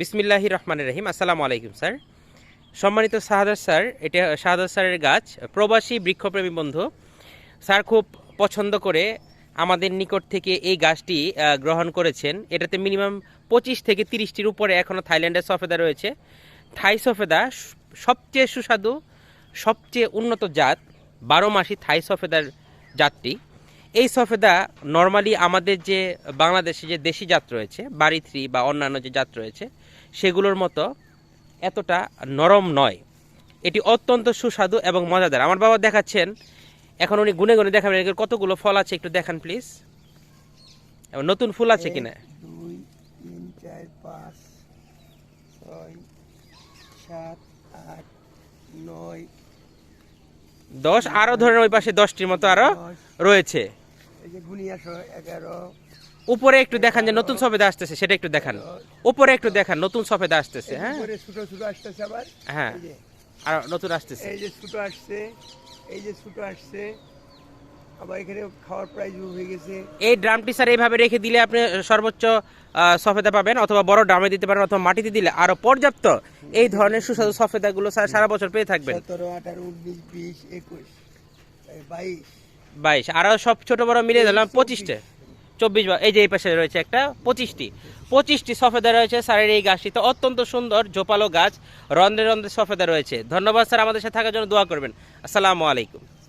বিসমিল্লাহি রহমানের রহিম। আসসালামু আলাইকুম, স্যার। সম্মানিত শাহাদার স্যার, এটা শাহাদার স্যারের গাছ, প্রবাসী বৃক্ষপ্রেমী বন্ধু। স্যার খুব পছন্দ করে আমাদের নিকট থেকে এই গাছটি গ্রহণ করেছেন। এটাতে মিনিমাম পঁচিশ থেকে তিরিশটির উপরে এখনও থাইল্যান্ডের সফেদা রয়েছে। থাই সফেদা সবচেয়ে সুস্বাদু, সবচেয়ে উন্নত জাত, বারো মাসি থাই সফেদার জাতটি। এই সফেদা নর্মালি আমাদের যে বাংলাদেশে যে দেশি জাত রয়েছে বাড়ি থ্রি বা অন্যান্য যে জাত রয়েছে সেগুলোর মতো এতটা নরম নয়। এটি অত্যন্ত সুস্বাদু এবং মজাদার। আমার বাবা দেখাচ্ছেন এখন উনি গুনে গুনে দেখাবেন এর কতগুলো ফল আছে একটু দেখান প্লিজ এবং নতুন ফুল আছে কিনা? এক, দুই তিন চার পাঁচ ছয় সাত আট নয় দশ আরও ধরেন ওই পাশে দশটির মতো আরও রয়েছে। এই যে গুনিয়াশো এগারো। উপরে একটু দেখান যে নতুন সফেদা আসতেছে সেটা একটু দেখান। উপরে একটু দেখান নতুন সফেদা আসতেছে হ্যাঁ? উপরে ছোট ছোট আসতেছে আবার। হ্যাঁ। আর নতুন আসতেছে। এই যে ছোট আসছে এই যে ছোট আসছে। আবার এখানে খাওয়ার প্রাইজ হয়ে গেছে। এই ড্রামটি স্যার এইভাবে রেখে দিলে আপনি সর্বোচ্চ সফেদা পাবেন অথবা বড় ড্রামে দিতে পারেন অথবা মাটিতে দিলে। আরও পর্যাপ্ত এই ধরনের সুস্বাদু সফেদাগুলো স্যার সারা বছর পেয়ে থাকবেন। সতেরো আঠারো উনিশ বিশ একুশ বাইশ। বাইশ। আরও সব ছোট বড় মিলিয়ে দিলাম পঁচিশটা। চব্বিশ বা- এই যে এই পাশে রয়েছে একটা পঁচিশটি। পঁচিশটি সফেদা রয়েছে স্যারের এই গাছটি। তো অত্যন্ত সুন্দর জোপালো গাছ। রন্ধ্রে রন্ধ্রে সফেদা রয়েছে। ধন্যবাদ স্যার আমাদের সাথে থাকার জন্য দোয়া করবেন। আসসালামু আলাইকুম।